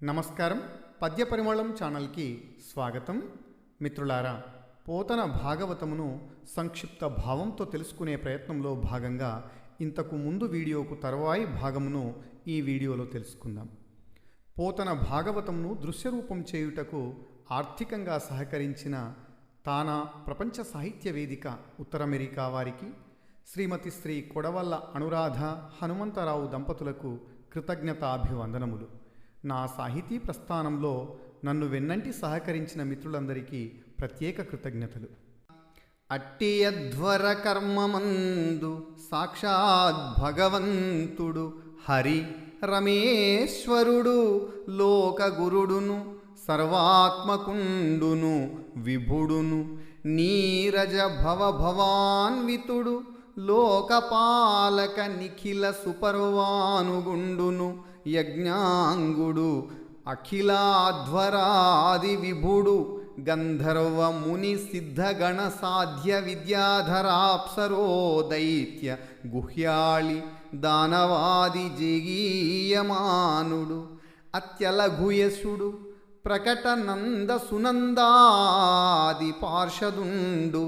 నమస్కారం. పద్య పరిమళం ఛానల్కి స్వాగతం. మిత్రులారా పోతన భాగవతమును సంక్షిప్త భావంతో తెలుసుకునే ప్రయత్నంలో భాగంగా ఇంతకు ముందు వీడియోకు తరువాయి భాగమును ఈ వీడియోలో తెలుసుకుందాం. పోతన భాగవతమును దృశ్యరూపం చేయుటకు ఆర్థికంగా సహకరించిన తానా ప్రపంచ సాహిత్య వేదిక ఉత్తర అమెరికా వారికి శ్రీమతి శ్రీ కొడవల్ల అనురాధ హనుమంతరావు దంపతులకు కృతజ్ఞతాభివందనములు. నా సాహితీ ప్రస్థానంలో నన్ను వెన్నంటి సహకరించిన మిత్రులందరికీ ప్రత్యేక కృతజ్ఞతలు. అట్టియధ్వర కర్మమందు సాక్షాత్ భగవంతుడు హరి రమేశ్వరుడు లోకగురుడును సర్వాత్మకుండును విభుడును నీరజ భవభవాన్వితుడు లోకపాలక నిఖిల సుపర్వానుగుండును యజ్ఞాంగుడు అఖిలాధ్వరాది విభుడు గంధర్వ ముని సిద్ధగణ సాధ్య విద్యాధరాప్సరో దైత్య గుహ్యాళి దానవాది జగీయమానుడు అత్యలఘుయసుడు ప్రకటనంద సునందాది పార్షదుండు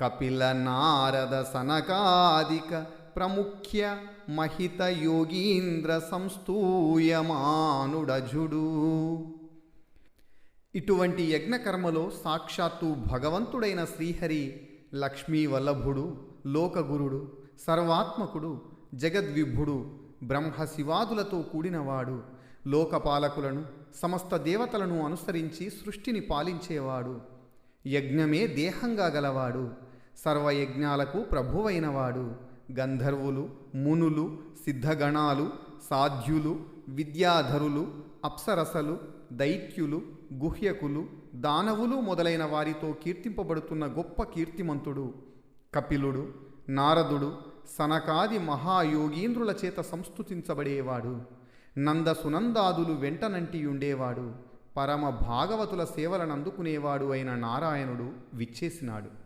కపిల నారద సనకాదిక ప్రముఖ్య మహిత యోగీంద్ర సంస్థూయమానుడజుడు ఇటువంటి యజ్ఞకర్మలో సాక్షాత్తు భగవంతుడైన శ్రీహరి లక్ష్మీ వల్లభుడు లోకగురుడు సర్వాత్మకుడు జగద్విభుడు బ్రహ్మశివాదులతో కూడినవాడు లోకపాలకులను సమస్త దేవతలను అనుసరించి సృష్టిని పాలించేవాడు యజ్ఞమే దేహంగా గలవాడు సర్వయజ్ఞాలకు ప్రభువైనవాడు గంధర్వులు మునులు సిద్ధగణాలు సాధ్యులు విద్యాధరులు అప్సరసలు దైత్యులు గుహ్యకులు దానవులు మొదలైన వారితో కీర్తింపబడుతున్న గొప్ప కీర్తిమంతుడు. కపిలుడు నారదుడు సనకాది మహాయోగీంద్రుల చేత సంస్థుతించబడేవాడు నంద సునందాదులు వెంటనంటియుండేవాడు పరమ భాగవతుల సేవలను అందుకునేవాడు అయిన నారాయణుడు విచ్చేసినాడు.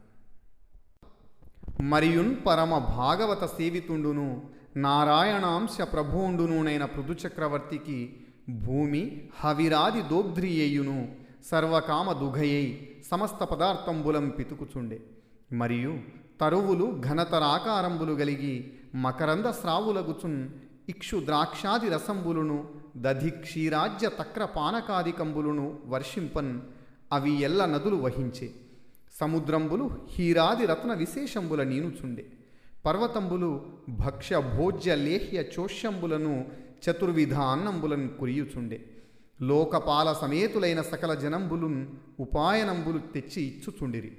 మరియున్ పరమ భాగవత సేవితుండును నారాయణాంశ ప్రభువుండునునైన పృథుచక్రవర్తికి భూమి హవిరాది దోగ్ధ్రియేయును సర్వకామ దుఘయై సమస్త పదార్థంబులం పితుకుచుండే. మరియు తరువులు ఘనతరాకారంబులు గలిగి మకరంద స్రావులగుచున్ ఇక్షు ద్రాక్షాది రసంబులును దధి క్షీరాజ్య తక్ర పానకాదికంబులును వర్షింపన్ అవి ఎల్ల నదులు వహించే. సముద్రంబులు హీరాది రత్న విశేషంబుల నీనుచుండే. పర్వతంబులు భక్ష్య భోజ్య లేహ్య చోష్యంబులను చతుర్విధ అన్నంబులను కురియుచుండే. లోకపాల సమేతులైన సకల జనంబులున్ ఉపాయనంబులు తెచ్చి ఇచ్చుచుండిరి.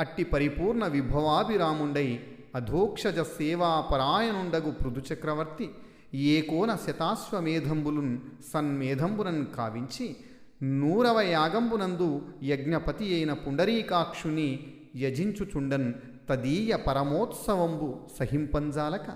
అట్టి పరిపూర్ణ విభవాభిరాముండై అధోక్షజ సేవాపరాయనుండగు పృథుచక్రవర్తి ఏకోన శతాశ్వమేధంబులున్ సన్మేధంబులను కావించి నూరవ యాగంబునందు యజ్ఞపతి అయిన పుండరీకాక్షుని యజించుచుండన్ తదీయ పరమోత్సవంబు సహింపంజాలక.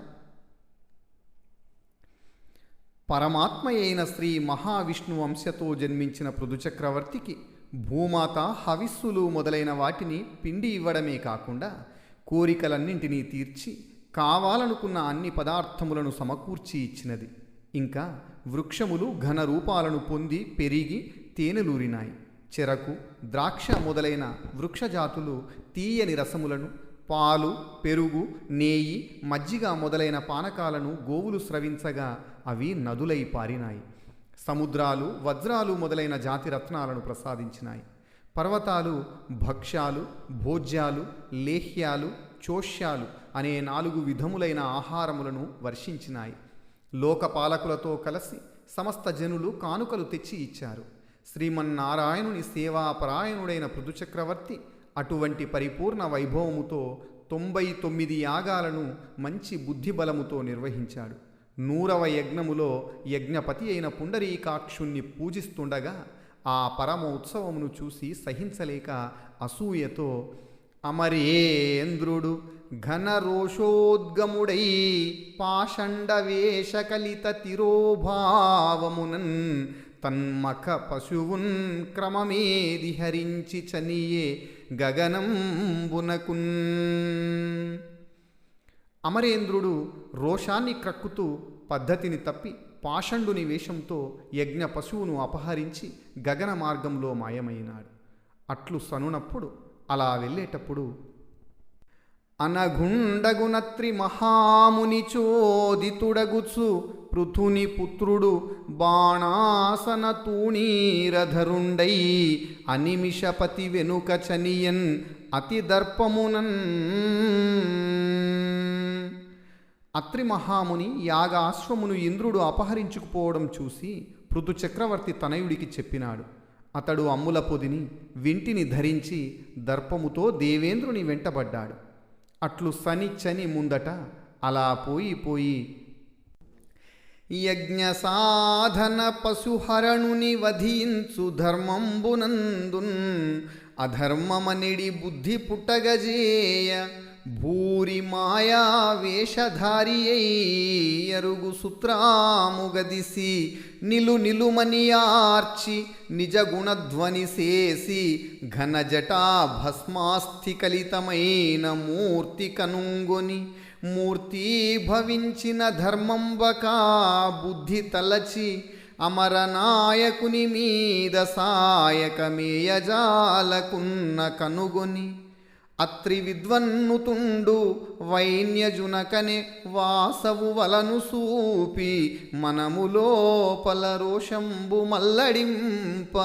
పరమాత్మయైన శ్రీ మహావిష్ణు వంశతో జన్మించిన పృథుచక్రవర్తికి భూమాత హవిస్సులు మొదలైన వాటిని పిండి ఇవ్వడమే కాకుండా కోరికలన్నింటినీ తీర్చి కావాలనుకున్న అన్ని పదార్థములను సమకూర్చి ఇచ్చినది. ఇంకా వృక్షములు ఘన రూపాలను పొంది పెరిగి తేనెలూరినాయి. చెరకు ద్రాక్ష మొదలైన వృక్షజాతులు తీయని రసములను పాలు పెరుగు నేయి మజ్జిగ మొదలైన పానకాలను గోవులు స్రవించగా అవి నదులై పారినాయి. సముద్రాలు వజ్రాలు మొదలైన జాతి రత్నాలను ప్రసాదించినాయి. పర్వతాలు భక్ష్యాలు భోజ్యాలు లేహ్యాలు చోష్యాలు అనే నాలుగు విధములైన ఆహారములను వర్షించినాయి. లోకపాలకులతో కలిసి సమస్త జనులు కానుకలు తెచ్చి ఇచ్చారు. శ్రీమన్నారాయణుని సేవాపరాయణుడైన పృథుచక్రవర్తి అటువంటి పరిపూర్ణ వైభవముతో తొంభై తొమ్మిది యాగాలను మంచి బుద్ధిబలముతో నిర్వహించాడు. నూరవ యజ్ఞములో యజ్ఞపతి అయిన పుండరీకాక్షుణ్ణి పూజిస్తుండగా ఆ పరమ ఉత్సవమును చూసి సహించలేక అసూయతో అమరేంద్రుడు ఘనరోషోద్గముడై పాషండవేషకలిత తిరోభావమునన్ తన్మఖ పశువున్ క్రమమేది హరించి చనియే గగనంబునకున్. అమరేంద్రుడు రోషాన్ని క్రక్కుతూ పద్ధతిని తప్పి పాషండుని వేషంతో యజ్ఞ పశువును అపహరించి గగన మార్గంలో మాయమైనాడు. అట్లు సనునప్పుడు అలా వెళ్ళేటప్పుడు అనగుండగునత్రి మహాముని చోదితుడగుచు పృథుని పుత్రుడు బాణాసన తూణీరధరుండై అనిమిషపతి వెనుక చనియన్ అతి దర్పమునన్. అత్రి మహాముని యాగాశ్వమును ఇంద్రుడు అపహరించుకుపోవడం చూసి పృథు చక్రవర్తి తనయుడికి చెప్పినాడు. అతడు అమ్ముల పొదిని వింటిని ధరించి దర్పముతో దేవేంద్రుని వెంటబడ్డాడు. అట్లు సని చని ముందట అలా పోయి పోయి యజ్ఞ సాధన పశుహరణుని వధించు ధర్మంబునందున్ అధర్మమనిడి బుద్ధి పుట్టగజేయ భూరి మాయా వేషధారి అరుగు సుత్రాముగదిసి నిలు నిలుమనియార్చి నిజ గుణధ్వని చేసి ఘన జటా భస్మాస్థికలితమైన మూర్తి కనుంగొని మూర్తి భవించిన ధర్మంబక బుద్ధి తలచి అమరనాయకుని మీద సాయకమేయజాలకున్న కనుగొని అత్రి విద్వన్నుతుండు వైన్యజునకనే వాసవు వలను సూపి మనము లోపల రోషంబు మల్లడింప.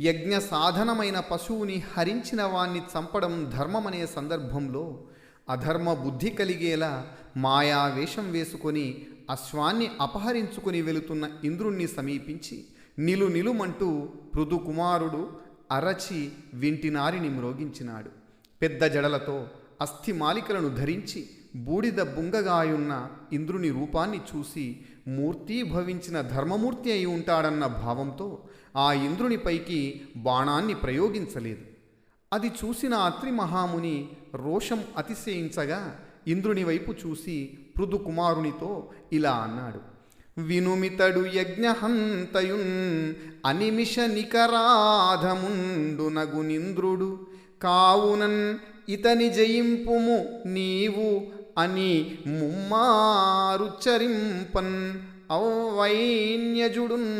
యజ్ఞ సాధనమైన పశువుని హరించిన వాణ్ణి చంపడం ధర్మమనే సందర్భంలో అధర్మ బుద్ధి కలిగేలా మాయా వేషం వేసుకొని అశ్వాన్ని అపహరించుకుని వెళుతున్న ఇంద్రుణ్ణి సమీపించి నిలు నిలుమంటూ పృదుకుమారుడు అరచి వింటినారిని మ్రోగించినాడు. పెద్ద జడలతో అస్థి మాలికలను ధరించి బూడిద బుంగగాయున్న ఇంద్రుని రూపాన్ని చూసి మూర్తి భవించిన ధర్మమూర్తి అయి ఉంటాడన్న భావంతో ఆ ఇంద్రునిపైకి బాణాన్ని ప్రయోగించలేదు. అది చూసిన అత్రి మహాముని రోషం అతిశయించగా ఇంద్రుని వైపు చూసి పృదుకుమారునితో ఇలా అన్నాడు. వినుమితడు యజ్ఞహంతయున్ అనిమిష నికరాధముండునగునింద్రుడు కావునన్ ఇతని జయింపుము నీవు అని ముమ్మారుచ్చరింపన్ ఔవైన్యజుడున్.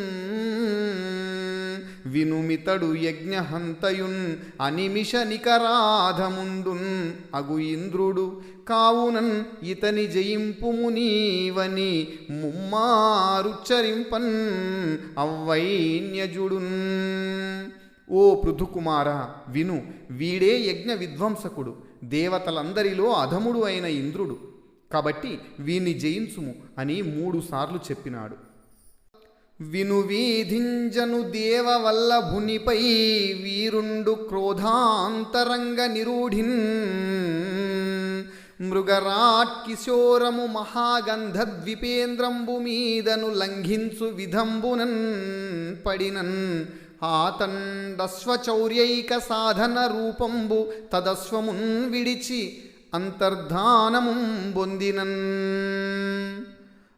వినుమితడు యజ్ఞహంతయున్ అనిమిష నికరాధముండున్ అగు ఇంద్రుడు కావునన్ ఇతని జయింపుము నీవని ముమ్మారుచ్చరింపన్ అవ్వైన్యజుడున్. ఓ పృథుకుమార విను వీడే యజ్ఞ విధ్వంసకుడు దేవతలందరిలో అధముడు అయిన ఇంద్రుడు. కాబట్టి వీణ్ణి జయించుము అని మూడుసార్లు చెప్పినాడు. విను వీధింజను దేవవల్లభునిపై వీరుండు క్రోధాంతరంగ నిరూఢిన్ మృగరాట్ కిశోరము మహాగంధద్విపేంద్రంబు మీదను లంఘించు విధంబునన్ పడినన్ ఆతండస్వచౌర్యైక సాధన రూపంబు తదస్వమున్ విడిచి అంతర్ధానము పొందినన్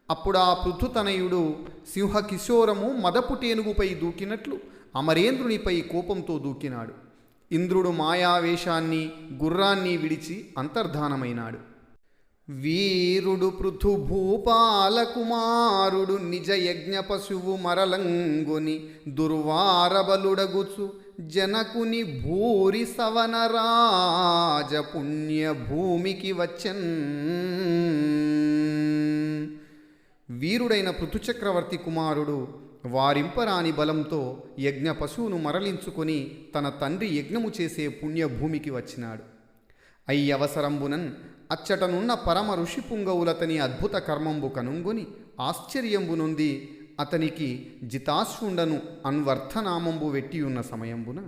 అప్పుడు ఆ పృథుతనయుడు సింహకిశోరము మదపుటేనుగుపై దూకినట్లు అమరేంద్రునిపై కోపంతో దూకినాడు. ఇంద్రుడు మాయావేషాన్ని గుర్రాన్ని విడిచి అంతర్ధానమైనాడు. వీరుడు పృథుభూపాలకుమారుడు నిజ యజ్ఞ పశువు మరలంగుని దుర్వారబలుడగుచు జనకుని భూరి సవనరాజ పుణ్యభూమికి వచ్చన్. వీరుడైన పృథుచక్రవర్తి కుమారుడు వారింపరాని బలంతో యజ్ఞ పశువును మరలించుకొని తన తండ్రి యజ్ఞము చేసే పుణ్యభూమికి వచ్చినాడు. అయ్యవసరంబునన్ అచ్చటనున్న పరమ ఋషి పుంగవులతని అద్భుత కర్మంబు కనుంగొని ఆశ్చర్యంబు నొంది అతనికి జితాశ్వుండను అన్వర్థనామంబు వెట్టియున్న సమయంబున.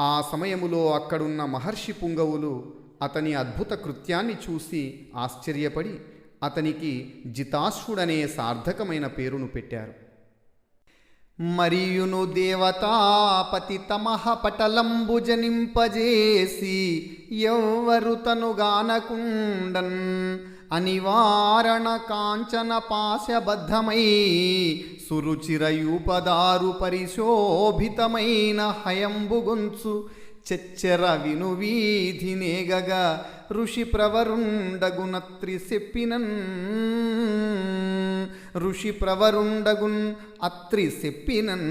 ఆ సమయములో అక్కడున్న మహర్షి పుంగవులు అతని అద్భుత కృత్యాన్ని చూసి ఆశ్చర్యపడి అతనికి జితాశ్వుడనే సార్థకమైన పేరును పెట్టారు. మరియును దేవతాపతి తమహ పటలంబుజనింపజేసి ఎవ్వరు తనుగానకుండన్ అనివారణ కాంచన పాశబద్ధమై సురుచిరయూపదారు పరిశోభితమైన హయంబుగొంచు చెచ్చెర విను వీధి నేగగా ఋషి ప్రవరుండగునత్రి చెప్పినన్ ఋషి ప్రవరుండగున్ అత్రి చెప్పినన్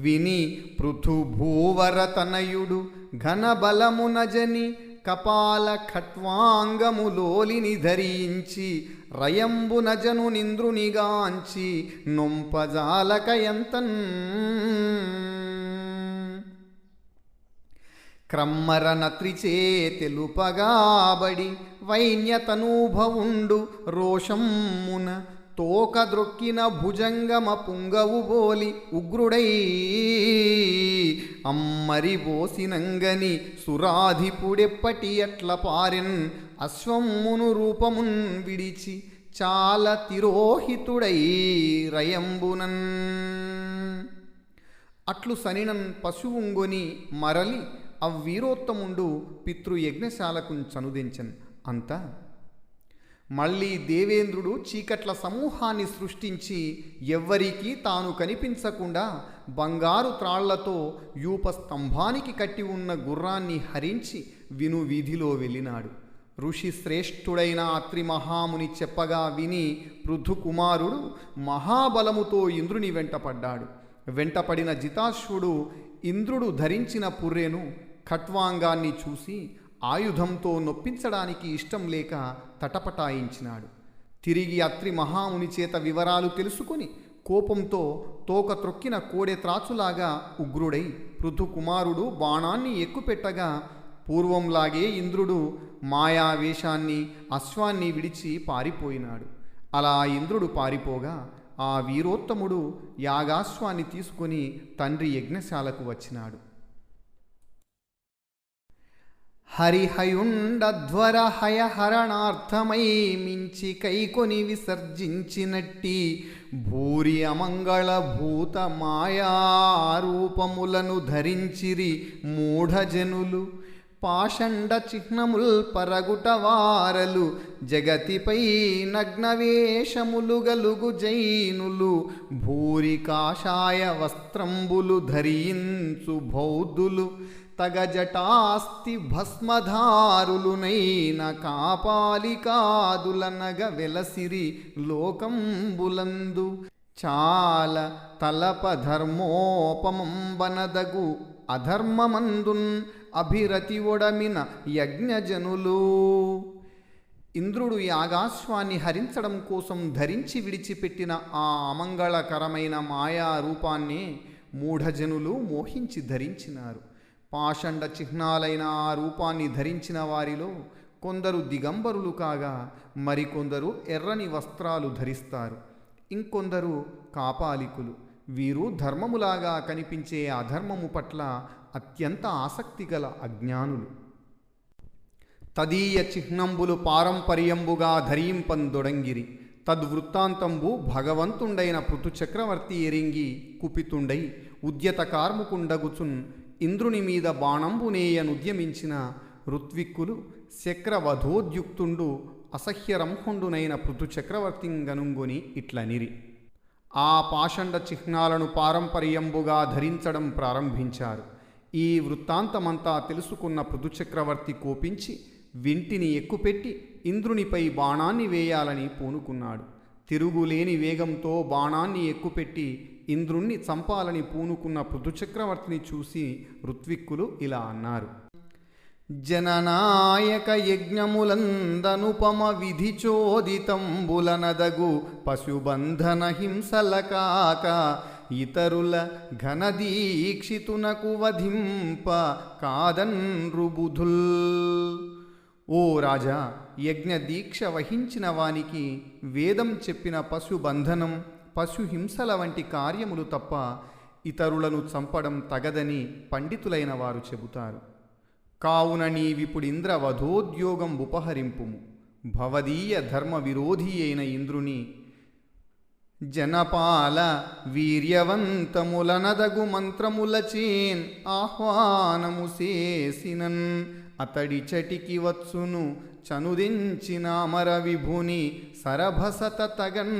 విని పృథుభూవరతనయుడు ఘనబలమునజని కపాల ఖట్వాంగములోలిని ధరించి రయంబునజను నింద్రునిగాంచి నొంపజాలకయంతన్. క్రమ్మర నత్రిచే తెలుపగాబడి వైన్యతనూభవుండు రోషమ్మున తోక ద్రొక్కిన భుజంగమ పుంగవు బోలి ఉగ్రుడై అమ్మరి బోసినంగని సురాధిపుడెప్పటి ఎట్ల పారెన్ అశ్వమ్మును రూపమున్ విడిచి చాలా తిరోహితుడై రయంబునన్. అట్లు సనినన్ పశువుంగొని మరలి అవ్వీరోత్తముండు పితృయజ్ఞశాలకు చనుదించన్. అంతా మళ్ళీ దేవేంద్రుడు చీకట్ల సమూహాన్ని సృష్టించి ఎవ్వరికీ తాను కనిపించకుండా బంగారు త్రాళ్ళతో యూప స్తంభానికి కట్టి ఉన్న గుర్రాన్ని హరించి విను వీధిలో వెళ్ళినాడు. ఋషి శ్రేష్ఠుడైన అత్రి మహాముని చెప్పగా విని పృథుకుమారుడు మహాబలముతో ఇంద్రుని వెంటపడ్డాడు. వెంటపడిన జితాశ్వుడు ఇంద్రుడు ధరించిన పుర్రెను ఖట్వాంగాన్ని చూసి ఆయుధంతో నొప్పించడానికి ఇష్టం లేక తటపటాయించినాడు. తిరిగి అత్రి మహాముని చేత వివరాలు తెలుసుకుని కోపంతో తోక త్రొక్కిన కోడె త్రాచులాగా ఉగ్రుడై పృథుకుమారుడు బాణాన్ని ఎక్కుపెట్టగా పూర్వంలాగే ఇంద్రుడు మాయావేషాన్ని అశ్వాన్ని విడిచి పారిపోయినాడు. అలా ఇంద్రుడు పారిపోగా ఆ వీరోత్తముడు యాగాశ్వాన్ని తీసుకొని తండ్రి యజ్ఞశాలకు వచ్చినాడు. హరిహయుండధ్వర హయహరణార్థమై మించి కైకొని విసర్జించినట్టి భూరి అమంగళ భూత మాయారూపములను ధరించిరి మూఢజనులు. పాషండ చిహ్నముల్ పరగుట వారలు జగతిపై నగ్నవేషములు గలుగు జైనులు భూరి కాషాయ వస్త్రంబులు ధరించు బౌద్ధులు తగజటాస్తి భస్మధారులునైన కాపాలికాదులనగ వెలసిరి లోకంబులందు చాల తలప ధర్మోపమంబనదగు అధర్మమందున్ అభిరతి ఒడమిన యజ్ఞజనులు. ఇంద్రుడు యాగాశ్వాన్ని హరించడం కోసం ధరించి విడిచిపెట్టిన ఆ అమంగళకరమైన మాయా రూపాన్ని మూఢజనులు మోహించి ధరించినారు. పాషండ చిహ్నాలైన ఆ రూపాన్ని ధరించిన వారిలో కొందరు దిగంబరులు కాగా మరికొందరు ఎర్రని వస్త్రాలు ధరిస్తారు. ఇంకొందరు కాపాలికులు. వీరు ధర్మములాగా కనిపించే అధర్మము పట్ల అత్యంత ఆసక్తిగల అజ్ఞానులు. తదీయ చిహ్నంబులు పారంపర్యంబుగా ధరింపందొడంగిరి తద్వృత్తాంతంబు భగవంతుండైన పృతుచక్రవర్తి ఎరింగి కుపితుండై ఉద్యత కార్ముకుండగుచున్ ఇంద్రుని మీద బాణంబునేయనుద్యమించిన ఋత్విక్కులు శక్రవధోద్యుక్తుండు అసహ్యరంహుండునైన పృథుచక్రవర్తింగనుంగుని ఇట్లనిరి. ఆ పాషండ చిహ్నాలను పారంపర్యంబుగా ధరించడం ప్రారంభించారు. ఈ వృత్తాంతమంతా తెలుసుకున్న పృథుచక్రవర్తి కోపించి వింటిని ఎక్కుపెట్టి ఇంద్రునిపై బాణాన్ని వేయాలని పూనుకున్నాడు. తిరుగులేని వేగంతో బాణాన్ని ఎక్కుపెట్టి ఇంద్రుణ్ణి చంపాలని పూనుకున్న పృథుచక్రవర్తిని చూసి ఋత్విక్కులు ఇలా అన్నారు. జననాయక యజ్ఞములందనుపమ విధి చోదితంబులనదగు పశుబంధన హింసల కాక ఇతరుల ఘనదీక్షితునకు వధింప కాదన్రుబుధుల్ ఓ రాజా యజ్ఞ దీక్ష వహించిన వానికి వేదం చెప్పిన పశుబంధనం పశుహింసల వంటి కార్యములు తప్ప ఇతరులను చంపడం తగదని పండితులైన వారు చెబుతారు. కావున నీవిపుడింద్ర వధోద్యోగం ఉపహరింపుము. భవదీయ ధర్మ విరోధి అయిన ఇంద్రుని జనపాల వీర్యవంతములనదగు మంత్రములచేన్ ఆహ్వానము చేసినన్. అతడి చటికి వచ్చును చనుదించిన అమర విభుని సరభసత తగన్.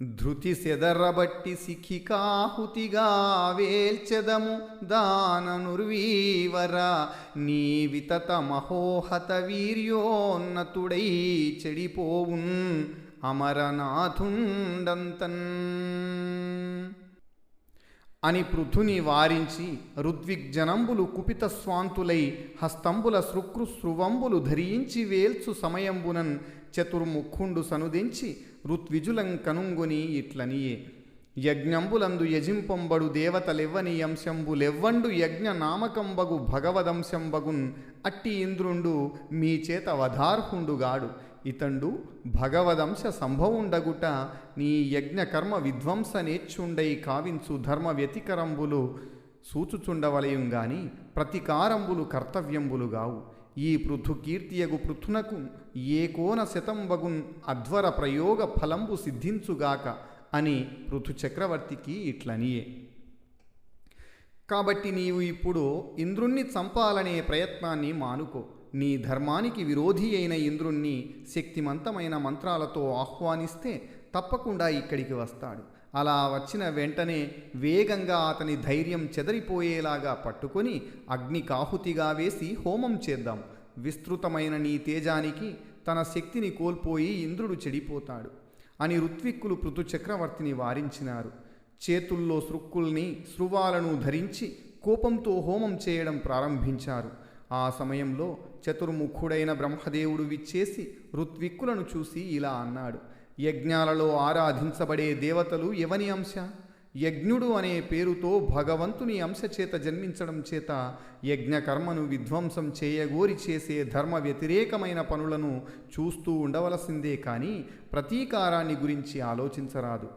ధృతి సెదరబట్టి సిఖికాహుతిగా వేల్చెదము దాననుర్వీవర నీ వితత మహోహత వీర్యోన్నతుడై చెడిపోవున్ అమరనాథుండంతన్. అని పృథుని వారించి ఋద్విగ్జనంబులు కుపిత స్వాంతులై హస్తంబుల శృక్రుశ్రువంబులు ధరించి వేల్చు సమయంబునన్ చతుర్ముఖుండు సనుదించి ఋత్విజులం కనుంగుని ఇట్లనియే. యజ్ఞంబులందు యజింపంబడు దేవతలెవ్వని అంశంబులెవ్వండు యజ్ఞ నామకంబగు భగవదంశంబగున్ అట్టి ఇంద్రుండు మీ చేత వధార్హుండుగాడు. ఇతండు భగవదంశ సంభవుండగుట నీ యజ్ఞకర్మ విధ్వంస నేర్చుండై కావించు ధర్మ వ్యతికరంబులు సూచుచుండవలయం గాని ప్రతికారంబులు కర్తవ్యంబులు గావు ఈ పృథుకీర్తియగు పృథునకు ఏ శతంబగున్ అధ్వర ప్రయోగ ఫలంబు సిద్ధించుగాక అని పృథు చక్రవర్తికి ఇట్లనియే. కాబట్టి నీవు ఇప్పుడు ఇంద్రుణ్ణి చంపాలనే ప్రయత్నాన్ని మానుకో. నీ ధర్మానికి విరోధి అయిన ఇంద్రుణ్ణి శక్తిమంతమైన మంత్రాలతో ఆహ్వానిస్తే తప్పకుండా ఇక్కడికి వస్తాడు. అలా వచ్చిన వెంటనే వేగంగా అతని ధైర్యం చెదరిపోయేలాగా పట్టుకొని అగ్ని కాహుతిగా వేసి హోమం చేద్దాం. విస్తృతమైన నీ తేజానికి తన శక్తిని కోల్పోయి ఇంద్రుడు చెడిపోతాడు అని ఋత్విక్కులు పృథు చక్రవర్తిని వారించినారు. చేతుల్లో సృక్కుల్ని శృవాలను ధరించి కోపంతో హోమం చేయడం ప్రారంభించారు. ఆ సమయంలో చతుర్ముఖుడైన బ్రహ్మదేవుడు విచ్చేసి ఋత్విక్కులను చూసి ఇలా అన్నాడు. యజ్ఞాలలో ఆరాధించబడే దేవతలు ఎవని అంశ? యజ్ఞుడు అనే పేరుతో భగవంతుని అంశ చేత జన్మించడం చేత యజ్ఞకర్మను విధ్వంసం చేయగోరి చేసే ధర్మ వ్యతిరేకమైన పనులను చూస్తూ ఉండవలసిందే కానీ ప్రతీకారాన్ని గురించి ఆలోచించరాదు.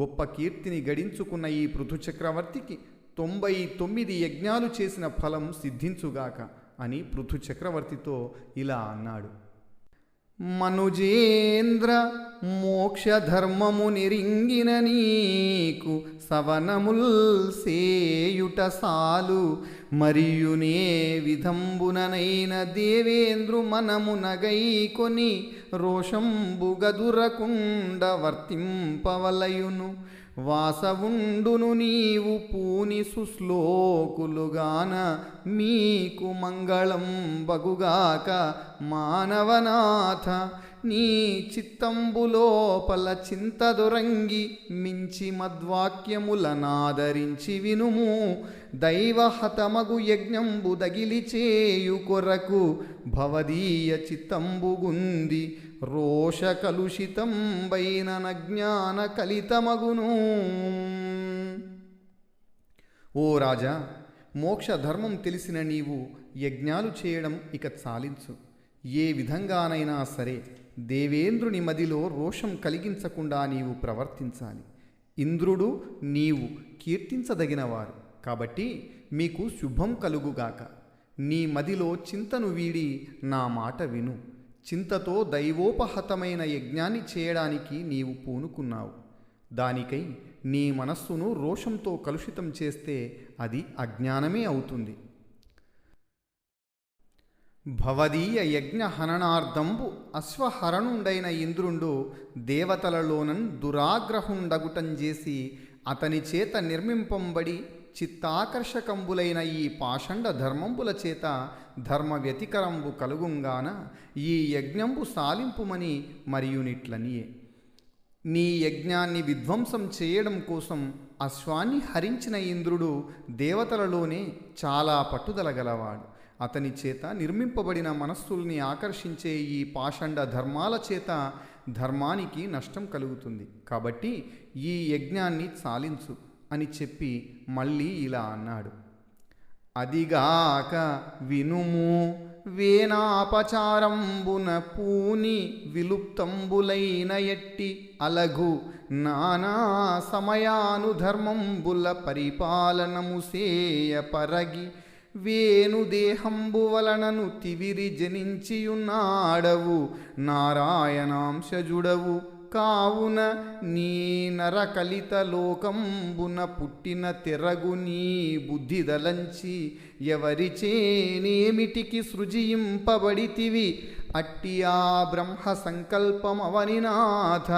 గొప్ప కీర్తిని గడించుకున్న ఈ పృథు చక్రవర్తికి తొంభై తొమ్మిది యజ్ఞాలు చేసిన ఫలం సిద్ధించుగాక అని పృథు చక్రవర్తితో ఇలా అన్నాడు. మనుజేంద్ర మోక్షధర్మము నిరింగిన నీకు సవనముల్ సేయుట సాలు. మరియునే విధంబుననైన దేవేంద్రు మనము నగైకొని రోషంబుగదురకుండ వర్తింపవలయును. వాసవుండును నీవు పూని సుశ్లోకులుగాన మీకు మంగళం బగుగాక మానవనాథ నీ చిత్తంబులోపల చింతదురంగి మించి మద్వాక్యములనాదరించి వినుము. దైవహతమగు యజ్ఞంబు దగిలిచేయు కొరకు భవదీయ చిత్తంబుగుంది రోష కలుషితంబైన నజ్ఞాన కలితమగును ఓ రాజా మోక్ష ధర్మం తెలిసిన నీవు యజ్ఞాలు చేయడం ఇక చాలించు. ఏ విధంగానైనా సరే దేవేంద్రుని మదిలో రోషం కలిగించకుండా నీవు ప్రవర్తించాలి. ఇంద్రుడు నీవు కీర్తించదగినవారు. కాబట్టి మీకు శుభం కలుగుగాక. నీ మదిలో చింతను వీడి నా మాట విను. చింతతో దైవోపహతమైన యజ్ఞాన్ని చేయడానికి నీవు పూనుకున్నావు. దానికై నీ మనస్సును రోషంతో కలుషితం చేస్తే అది అజ్ఞానమే అవుతుంది. భవదీయ యజ్ఞ హననార్థంబు అశ్వహరణుండైన ఇంద్రుండు దేవతలలోనన్ దురాగ్రహుండగుటం చేసి అతని చేత నిర్మింపంబడి చిత్తాకర్షకంబులైన ఈ పాషండ ధర్మంబుల చేత ధర్మ వ్యతికరంబు కలుగుంగాన ఈ యజ్ఞంబు సాలింపుమని మరియునిట్లనియే. నీ యజ్ఞాన్ని విధ్వంసం చేయడం కోసం అశ్వాన్ని హరించిన ఇంద్రుడు దేవతలలోనే చాలా పట్టుదల గలవాడు అతని చేత నిర్మింపబడిన మనస్సుల్ని ఆకర్షించే ఈ పాషండ ధర్మాల చేత ధర్మానికి నష్టం కలుగుతుంది. కాబట్టి ఈ యజ్ఞాన్ని చాలించు అని చెప్పి మళ్ళీ ఇలా అన్నాడు. అదిగాక వినుము వేనాపచారంబున పూని విలుప్తంబులైన ఎట్టి అలగు నానా సమయానుధర్మంబుల పరిపాలనము సేయ పరగి వేణుదేహంబు వలనను తివిరి జనించియున్నాడవు నారాయణాంశజుడవు. కావున నీ నరకలిత లోకంబున పుట్టిన తెరగు నీ బుద్ధిదలంచి ఎవరిచేనేమిటికి సృజింపబడితివి? అట్టియా బ్రహ్మ సంకల్పమవనినాథ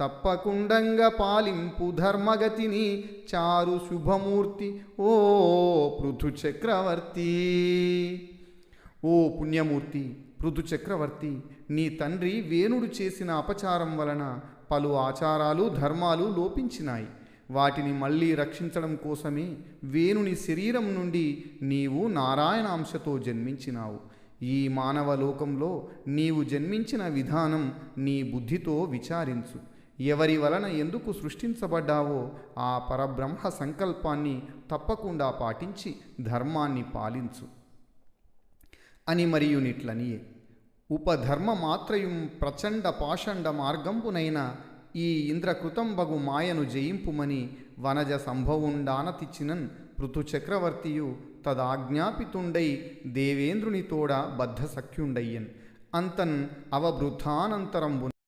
తప్పకుండంగ పాలింపు ధర్మగతిని చారు శుభమూర్తి ఓ పృథు చక్రవర్తి ఓ పుణ్యమూర్తి ఋతు చక్రవర్తి నీ తండ్రి వేణుడు చేసిన అపచారం వలన పలు ఆచారాలు ధర్మాలు లోపించినాయి. వాటిని మళ్ళీ రక్షించడం కోసమే వేణుని శరీరం నుండి నీవు నారాయణాంశతో జన్మించినావు. ఈ మానవ లోకంలో నీవు జన్మించిన విధానం నీ బుద్ధితో విచారించు. ఎవరి వలన ఎందుకు సృష్టించబడ్డావో ఆ పరబ్రహ్మ సంకల్పాన్ని తప్పకుండా పాటించి ధర్మాన్ని పాలించు. అని మరియు నిట్లనియే ఉపధర్మ మాత్రయుం ప్రచండ పాషండ మార్గంపునైన ఈ ఇంద్రకృతంబగు మాయను జయింపుమని వనజ సంభవుండానతిచ్చినన్ పృథుచక్రవర్తియు తదాజ్ఞాపితుండై దేవేంద్రునితోడ బద్ధసఖ్యుండయ్యన్. అంతన్ అవబృథానంతరంబున